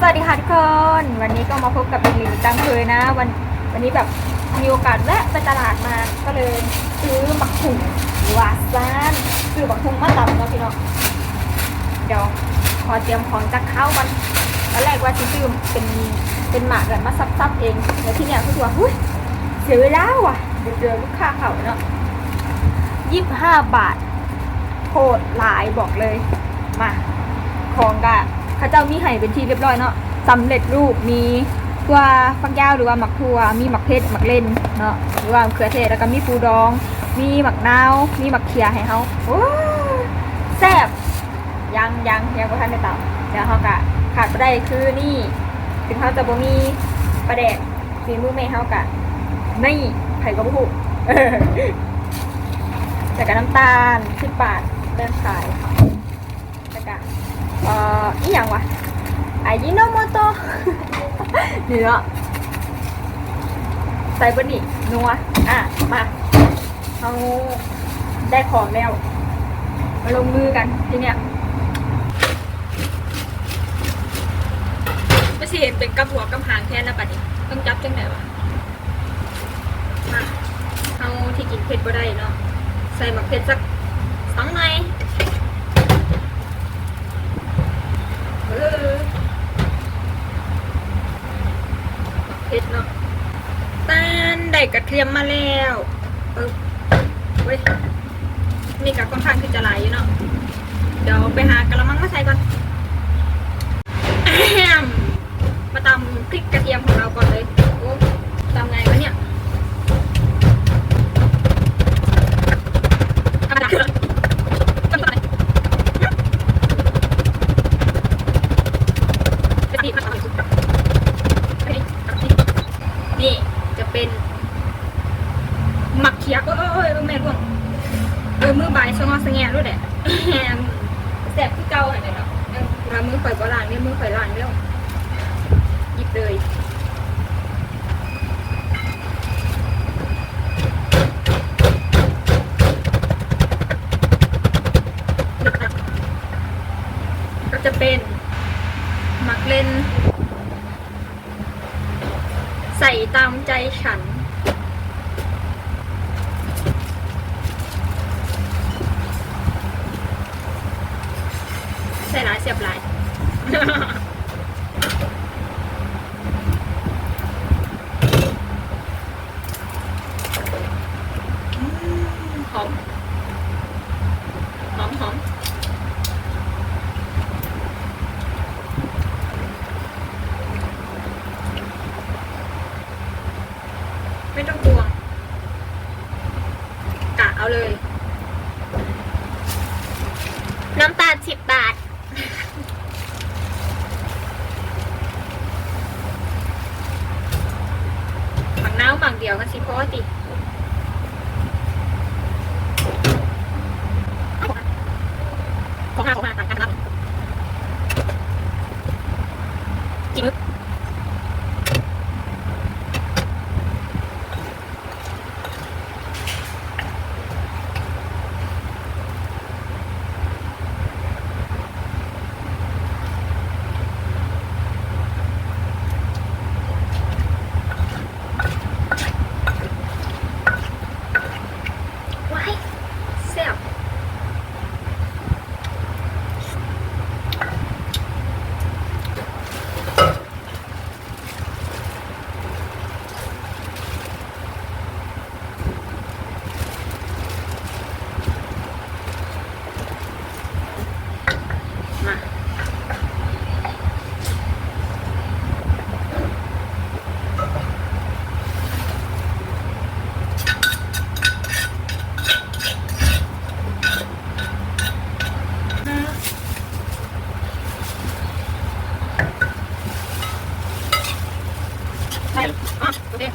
สวัสดีค่ะทุกคน วันนี้ก็มาพบกับบิลลี่ตังเคยนะ วันวันนี้แบบมีโอกาสแวะไปตลาดมาก็เลยซื้อหมักถุงวาซานซื้อหมักถุงมาตำเนาะพี่น้องเดี๋ยวขอเตรียมของจากข้าวกันตอนแรกว่าจะซื้อเป็นเป็นหมากแบบมาซับๆเองแล้วที่เนี้ยก็คือว่าหุ้ยเสียเวลาว่ะเดี๋ยวเจอลูกค้าเขาเนาะยี่สิบห้าบาทโคตรหลายบอกเลยมาของกะ เข้าเจ้ามีไห่เป็นที่เรียบร้อยเนาะสำเร็จรูปมีตัวฟักยาวหรือว่าหมักทั่วมีหมักเพชรหมักเล่นเนาะหรือว่าเขือเทศแล้วก็มีปูดอง มีหมักนาวมีหมักเขียให้เขาโอ้แซ่บยังยังยังบ่ทันได้ตามเดี๋ยวเขากะขาดไปได้คือนี่ ถึงเขาจะบ่มีประแดกฝีมือแม่เขากะนี่ไผ่ก็บ่ฮู้เออแต่กับน้ำตาลสิบบาทเดินขายแล้วก็ เอ่ออีหยังวะอายิโนโมโตนี่เนาะใส่บะนี่นัวอะมาเอาได้ของแล้ว มาลงมือกันทีเนี้ยไม่ใช่เห็นเป็นกับหัวกับหางแทนแล้วปะนี่ต้องจับจังไหนวะมาเอาที่กินเผ็ดก็ได้เนาะใส่หมักเผ็ดสักสองหน่อย เออเผ็ดเนาะตานได้กระเทียมมาแล้วปึ๊บเว้ยนี่กับค่อนข้างที่จะไหลอยู่เนาะเดี๋ยวไปหากระมังมาใส่ก่อนแอมมาตำพริกกระเทียมของเราก่อนเลย โอ้ตำไงวะเนี่ยธรรมดาตำไง กะทิผัดอร่อยสุดนี่จะเป็นหมักเขียเออเออเออแม่ร่วงเออมือบายสงอสงแงด้วยแหละแฮมแสบที่เก่าอะไรเนาะเออเรามือข่อยโบราณเนี่ยมือข่อยล้างแล้วหยิบ เลยก็จะเป็นมักเล่น ใส่ตามใจฉันใส่หลายเสียบหลาย หอม หอมหอม ไม่ต้องกลัว กะเอาเลย น้ำตาลสิบบาท ผักน้าวบาง เดียวกันสิเพราะว่าติ ใช่อะดูดิ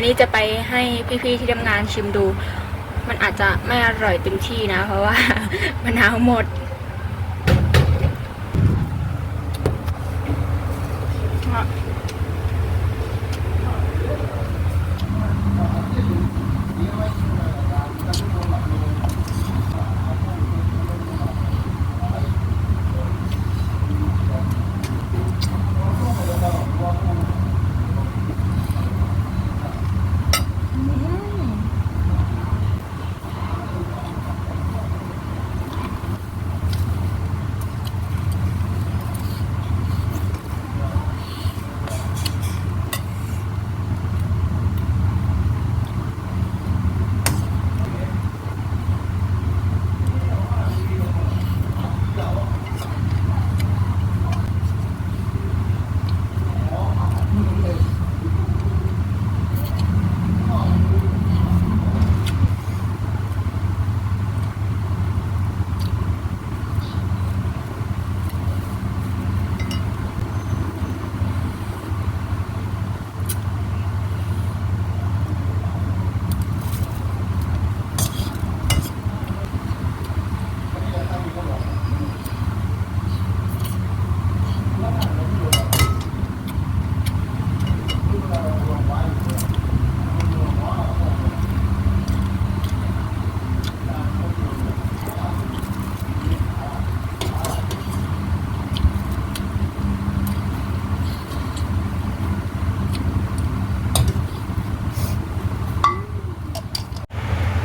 นนี้จะไปให้พี่ๆที่ทำงานชิมดู มันอาจจะไม่อร่อยเต็มที่นะ เพราะว่ามะนาวหมด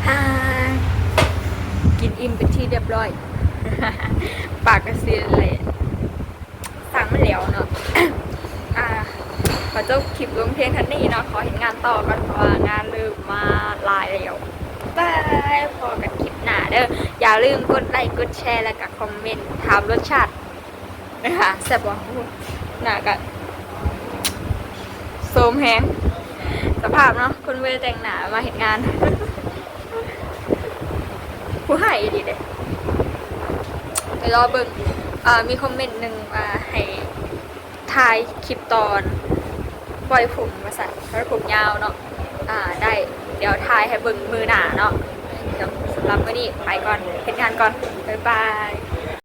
อากินอิ่มเป็นที่เร้อย ปากกระเซียนเลยสั่งมาแล้วเนาะอ่าขอจบคลิปลงเพียงท่านี้เนาะขอเห็นงานต่อก่อนเพราะว่างานเริ่มมาลายแล้วบายพอกันคลิปหน้าเด้ออย่าลืมกดไลค์กดแชร์แล้วก็คอมเมนต์ถามรสชาตินะคะแซ่บบ่อู้หน้าก็โซมแฮงสภาพเนาะคนเวรแต่งหนามาเห็นงาน ผู้ให้ดีเลย ไปรอเบิ่งมีคอมเมนต์หนึ่งมาให้ทายคลิปตอนปล่อยผมมาสั่นเพราะผมยาวเนาะอ่าได้เดี๋ยวทายให้เบิ่งมือหนาเนาะเดี๋ยวสำหรับวันนี้ไปก่อนเห็นงานก่อนบ๊ายบาย